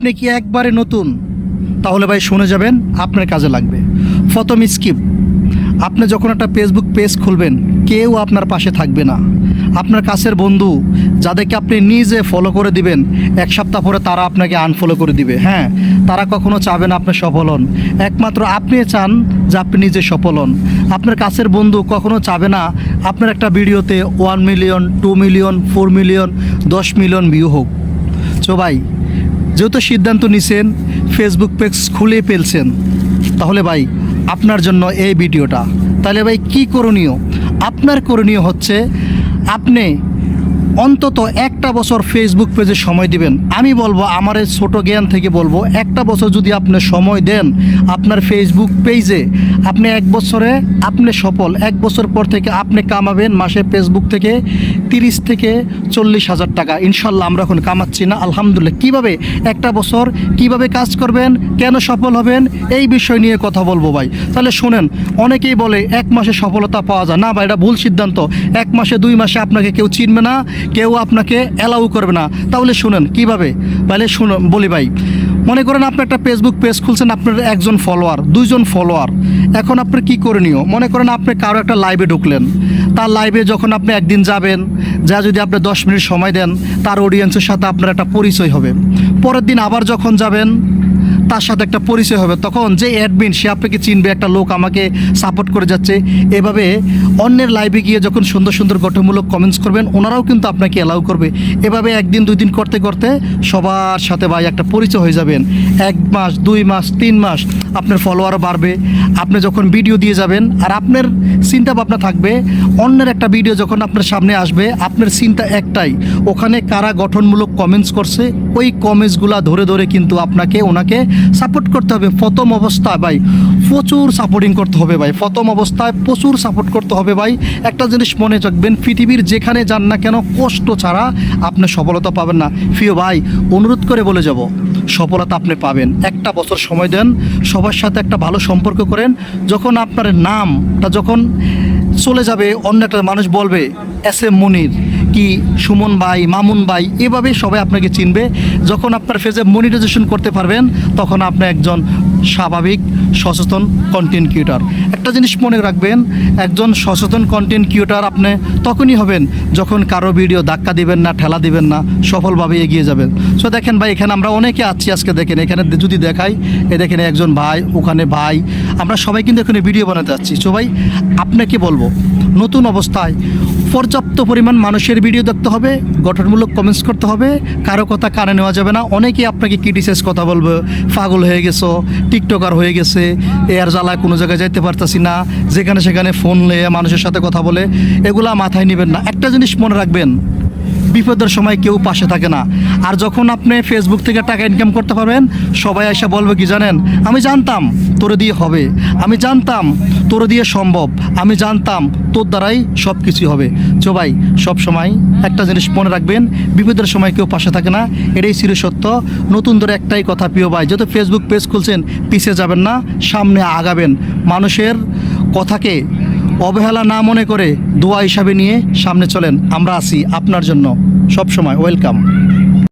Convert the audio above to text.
আপনি কি একবারে নতুন? তাহলে ভাই শুনে যাবেন, আপনার কাজে লাগবে। প্রথম স্কিপ। আপনি যখন একটা ফেসবুক পেজ খুলবেন, কেউ আপনার পাশে থাকবে না। আপনার কাছের বন্ধু, যাদেরকে আপনি নিজে ফলো করে দিবেন, এক সপ্তাহ পরে তারা আপনাকে আনফলো করে দিবে। হ্যাঁ তারা কখনো চাবে না আপনি সফল হন। একমাত্র আপনি চান যে আপনি নিজে সফল হন। আপনার কাছের বন্ধু কখনো চাবে না, আপনার একটা ভিডিওতে one million two million four million দশ মিলিয়ন ভিউ হোক। তো ভাই যেহেতু সিদ্ধান্ত নিছেন ফেসবুক পেজ খুলে ফেলছেন, তাহলে ভাই আপনার জন্য এই ভিডিওটা। তাহলে ভাই কি করণীয়? আপনার করণীয় হচ্ছে আপনি অন্তত একটা বছর ফেসবুক পেজে সময় দিবেন। আমি বলব, আমার এই ছোটো জ্ঞান থেকে বলব, একটা বছর যদি আপনি সময় দেন আপনার ফেসবুক পেজে আপনি এক বছরে, আপনি সফল। এক বছর পর থেকে আপনি কামাবেন মাসে ফেসবুক থেকে তিরিশ থেকে চল্লিশ হাজার টাকা। ইনশাল্লাহ আমরা এখন কামাচ্ছি না, আলহামদুলিল্লাহ। কীভাবে? একটা বছর কীভাবে কাজ করবেন? কেন সফল হবেন? এই বিষয় নিয়ে কথা বলব ভাই। তাহলে শোনেন, অনেকেই বলে, এক মাসে সফলতা পাওয়া যায়। না ভাই, এটা ভুল সিদ্ধান্ত। এক মাসে, দুই মাসে আপনাকে কেউ চিনবে না কেউ আপনাকে অ্যালাউ করবে না। তাহলে শুনেন, কীভাবে? তাহলে শুনুন বলি ভাই, মনে করেন আপনি একটা ফেসবুক পেজ খুলছেন, আপনার একজন ফলোয়ার দুইজন ফলোয়ার এখন আপনি কি করণীয়? মনে করেন আপনি কারও একটা লাইভে ঢুকলেন। তার লাইভে যখন আপনি একদিন যাবেন, যা যদি আপনি দশ মিনিট সময় দেন, তার অডিয়েন্সের সাথে আপনার একটা পরিচয় হবে। পরের দিন আবার যখন যাবেন তার সাথে একটা পরিচয় হবে। তখন যে অ্যাডমিন সে আপনাকে চিনবে, একটা লোক আমাকে সাপোর্ট করে যাচ্ছে। এভাবে অন্যের লাইভে গিয়ে যখন সুন্দর সুন্দর গঠনমূলক কমেন্টস করবেন, ওনারাও কিন্তু আপনাকে অ্যালাউ করবে। এভাবে একদিন দুই দিন করতে করতে সবার সাথে ভাই একটা পরিচয় হয়ে যাবেন। এক মাস, দুই মাস, তিন মাস আপনার ফলোয়ারও বাড়বে। আপনি যখন ভিডিও দিয়ে যাবেন, আর আপনার চিন্তা ভাবনা থাকবে, অন্যের একটা ভিডিও যখন আপনার সামনে আসবে, আপনার চিন্তা একটাই, ওখানে কারা গঠনমূলক কমেন্টস করছে, ওই কমেন্টসগুলা ধরে ধরে কিন্তু আপনাকে, ওনাকে সাপোর্ট করতে হবে, প্রথম অবস্থায় ভাই। প্রচুর সাপোর্টিং করতে হবে ভাই, প্রথম অবস্থায় প্রচুর সাপোর্ট করতে হবে ভাই। একটা জিনিস মনে রাখবেন, পৃথিবীর যেখানে যান না কেন, কষ্ট ছাড়া আপনি সফলতা পাবেন না। প্রিয় ভাই, অনুরোধ করে বলে যাব, সফলতা আপনি পাবেন। একটা বছর সময় দেন, সবার সাথে একটা ভালো সম্পর্ক করেন। যখন আপনার নামটা যখন চলে যাবে, অন্য একটা মানুষ বলবে, এস এম মনির। কি সুমন ভাই, মামুন ভাই, এভাবে সবাই আপনাকে চিনবে। যখন আপনার ফেজে মনিটাইজেশন করতে পারবেন, তখন আপনি একজন স্বাভাবিক, সচেতন কন্টেন্ট ক্রিয়েটার একটা জিনিস মনে রাখবেন, একজন সচেতন কন্টেন্ট ক্রিয়েটার আপনি তখনই হবেন যখন কারও ভিডিও ধাক্কা দিবেন না, ঠেলা দিবেন না, সফলভাবে এগিয়ে যাবেন। সো দেখেন ভাই, এখানে আমরা অনেকে আছি আজকে দেখেন, এখানে যদি দেখাই, এ দেখেন একজন ভাই, ওখানে ভাই, আমরা সবাই কিন্তু এখানে ভিডিও বানাতে যাচ্ছি। সো ভাই, আপনাকে বলব, নতুন অবস্থায় পর্যাপ্ত পরিমাণ মানুষের ভিডিও দেখতে হবে, গঠনমূলক কমেন্টস করতে হবে, কারও কথা কানে নেওয়া যাবে না। অনেকেই আপনাকে ক্রিটিসাইজ কথা বলবে, পাগল হয়ে গেছো টিকটকার হয়ে গেছে এর জ্বালায় কোনো জায়গায় যাইতে পারতাছি না, যেখানে সেখানে ফোন নিয়ে মানুষের সাথে কথা বলে, এগুলা মাথায় নেবেন না। একটা জিনিস মনে রাখবেন বিপদের সময় কেউ পাশে থাকে না। আর যখন আপনি ফেসবুক থেকে টাকা ইনকাম করতে পারবেন, সবাই এসে বলবে কি জানেন? আমি জানতাম তোরে দিয়ে হবে। আমি জানতাম তোরে দিয়ে সম্ভব। আমি জানতাম তোর দ্বারাই সব কিছু হবে। চো ভাই, সব সময় একটা জিনিস মনে রাখবেন, বিপদের সময় কেউ পাশে থাকে না। এটাই চির সত্য। নতুন ধরে একটাই কথা, প্রিয় ভাই, যত ফেসবুক পেজ খুলছেন পিছিয়ে যাবেন না, সামনে আগাবেন। মানুষের কথাকে অবহেলা না মনে করে দোয়া হিসাবে নিয়ে সামনে চলেন। আমরা আছি আপনার জন্য। সবসময় ওয়েলকাম।